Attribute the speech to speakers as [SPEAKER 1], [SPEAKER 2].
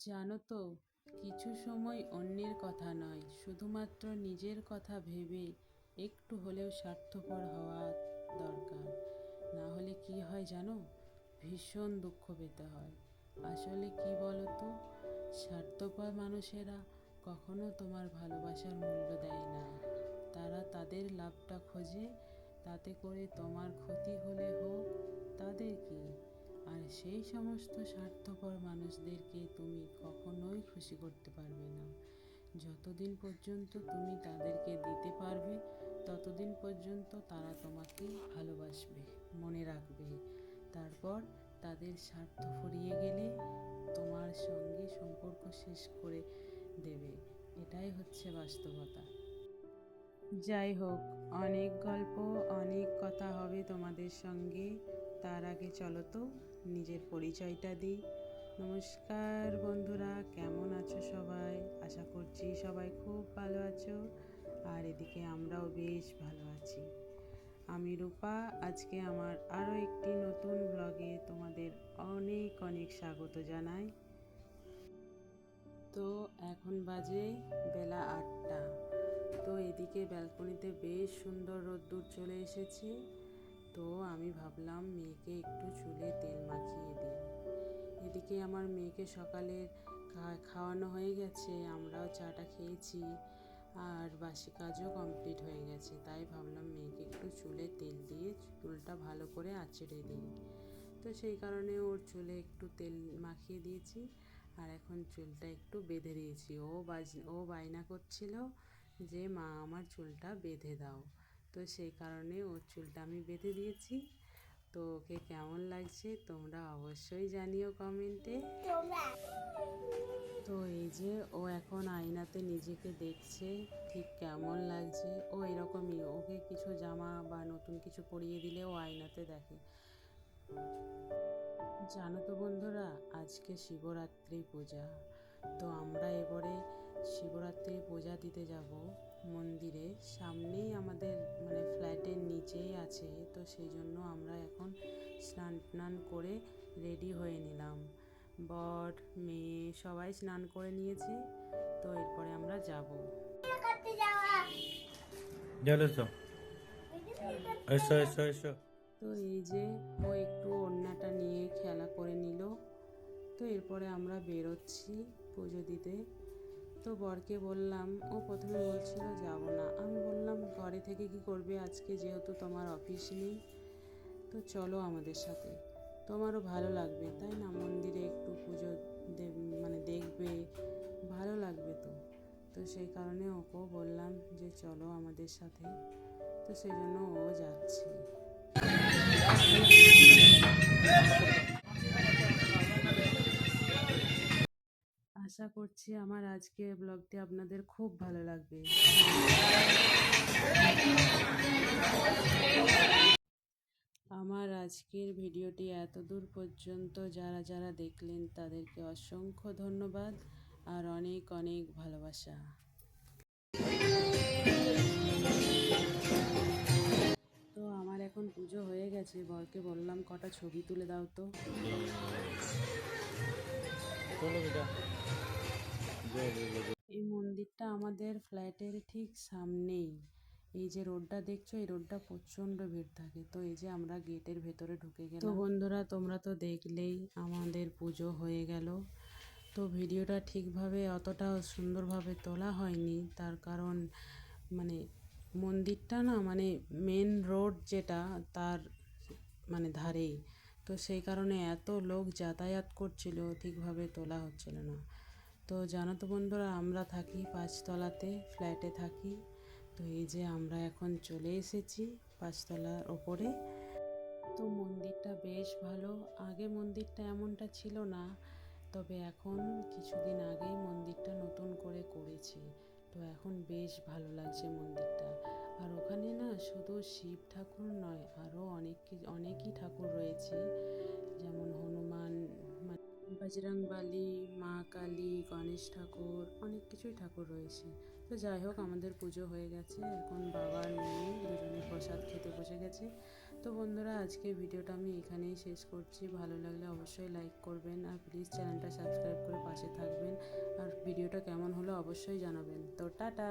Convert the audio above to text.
[SPEAKER 1] জানো তো, কিছু সময় অন্যের কথা নয়, শুধুমাত্র নিজের কথা ভেবে একটু হলেও স্বার্থপর হওয়া দরকার। না হলে কি হয় জানো? ভীষণ দুঃখ পেতে হয়। আসলে কি বলো তো স্বার্থপর মানুষেরা কখনো তোমার ভালোবাসার মূল্য দেয় না। তারা তাদের লাভটা খোঁজে, তাতে করে তোমার ক্ষতি হলে হোক সেই সমস্ত স্বার্থপর মানুষদেরকে তুমি কখনোই খুশি করতে পারবে না। যতদিন পর্যন্ত তুমি তাদেরকে দিতে পারবে, ততদিন পর্যন্ত তারা তোমাকে ভালোবাসবে, মনে রাখবে। তারপর তাদের স্বার্থ ফুরিয়ে গেলে তোমার সঙ্গে সম্পর্ক শেষ করে দেবে। এটাই হচ্ছে বাস্তবতা। যাই হোক, অনেক গল্প, অনেক কথা হবে তোমাদের সঙ্গে। আগে চলো তো, নিজের পরিচয়টা দিই। নমস্কার বন্ধুরা, কেমন আছো সবাই? আশা করছি সবাই খুব ভালো আছো, আর এদিকে আমরাও বেশ ভালো আছি। আমি রূপা, আজকে আমার আরও একটি নতুন ব্লগে তোমাদের অনেক অনেক স্বাগত জানাই। তো এখন বাজে বেলা আটটা। তো এদিকে ব্যালকনিতে বেশ সুন্দর রোদ্দুর চলে এসেছে। তো আমি ভাবলাম মেয়েকে একটু চুলে তেল মাখিয়ে দিই। এদিকে আমার মেয়েকে সকালে খা- খাওয়ানো হয়ে গেছে, আমরাও চাটা খেয়েছি আর বাসি কাজও কমপ্লিট হয়ে গেছে। তাই ভাবলাম মেয়েকে একটু চুলে তেল দিয়ে চুলটা ভালো করে আঁচড়ে দিই। তো সেই কারণে ওর চুলে একটু তেল মাখিয়ে দিয়েছি আর এখন চুলটা একটু বেঁধে দিয়েছি। ও বাজ, ও বায়না করছিল যে, মা, আমার চুলটা বেঁধে দাও। তো সেই কারণে ওর চুলটা আমি বেঁধে দিয়েছি। তো ওকে কেমন লাগছে তোমরা অবশ্যই জানিও কমেন্টে। তো এই যে ও এখন আয়নাতে নিজেকে দেখছে, ঠিক কেমন লাগছে। ও এরকমই, ওকে কিছু জামা বা নতুন কিছু পরিয়ে দিলে ও আয়নাতে দেখে। জানো তো বন্ধুরা, আজকে শিবরাত্রি পূজা। তো আমরা এবারে শিবরাত্রি পূজা দিতে যাব মন্দিরে। সামনেই আমাদের মানে ফ্ল্যাটের নিচেই আছে তো সেই জন্য আমরা এখন স্নান টান করে রেডি হয়ে নিলাম। বর মেয়ে সবাই স্নান করে নিয়েছে তো এরপরে আমরা যাব। তো এই যে ও একটু ওড়নাটা নিয়ে খেলা করে নিল তো এরপরে আমরা বেরোচ্ছি পুজো দিতে। তো বরকে বললাম, ও প্রথমে বলছিল যাব না। আমি বললাম, ঘরে থেকে কি করবে আজকে যেহেতু তোমার অফিস নেই, তো চলো আমাদের সাথে। তোমারও ভালো লাগবে, তাই না? মন্দিরে একটু পুজো মানে দেখবে, ভালো লাগবে তো। তো সেই কারণে ওকেও বললাম যে, চলো আমাদের সাথে। তো সেই জন্য ও যাচ্ছে। আশা করছি আমার আজকের ব্লগটি আপনাদের খুব ভালো লাগবে। আমার আজকের ভিডিওটি এত দূর পর্যন্ত যারা যারা দেখলেন, তাদেরকে অসংখ্য ধন্যবাদ আর অনেক অনেক ভালোবাসা। তো আমার এখন পুজো হয়ে গেছে, বরকে বললাম কটা ছবি তুলে দাও তো। এই মন্দিরটা আমাদের ফ্ল্যাটের ঠিক সামনেই। এই যে রোডটা দেখছ এই রোডটা প্রচণ্ড ভিড় থাকে। তো এই যে আমরা গেটের ভেতরে ঢুকে গেলাম। তো বন্ধুরা তোমরা তো দেখলেই আমাদের পুজো হয়ে গেল। তো ভিডিওটা ঠিকভাবে অতটা সুন্দরভাবে তোলা হয়নি। তার কারণ মানে মন্দিরটা না মানে মেন রোড যেটা তার মানে ধারেই। তো সেই কারণে এত লোক যাতায়াত করছিল ঠিকভাবে তোলা হচ্ছিল না। তো জানো তো বন্ধুরা, আমরা থাকি পাঁচতলাতে ফ্ল্যাটে থাকি। তো এই যে আমরা এখন চলে এসেছি পাঁচতলার ওপরে। তো মন্দিরটা বেশ ভালো। আগে মন্দিরটা এমনটা ছিল না, তবে এখন কিছুদিন আগেই মন্দিরটা নতুন করে করেছে। তো এখন বেশ ভালো লাগছে মন্দিরটা। আর ওখানে না শুধু শিব ঠাকুর নয় আরও অনেক অনেকই ঠাকুর রয়েছে। যেমন হনুমান বজরংবলী মা কালী, গণেশ ঠাকুর, অনেক কিছুই ঠাকুর রয়েছে। তো যাই হোক, আমাদের পুজো হয়ে গেছে। এখন বাবা আর মেয়ে দুজনে প্রসাদ খেতে বসে গেছে। তো বন্ধুরা আজকে ভিডিওটা আমি এখানেই শেষ করছি। ভালো লাগলে অবশ্যই লাইক করবেন আর প্লিজ চ্যানেলটা সাবস্ক্রাইব করে পাশে থাকবেন। আর ভিডিওটা কেমন হলো অবশ্যই জানাবেন। তো টাটা!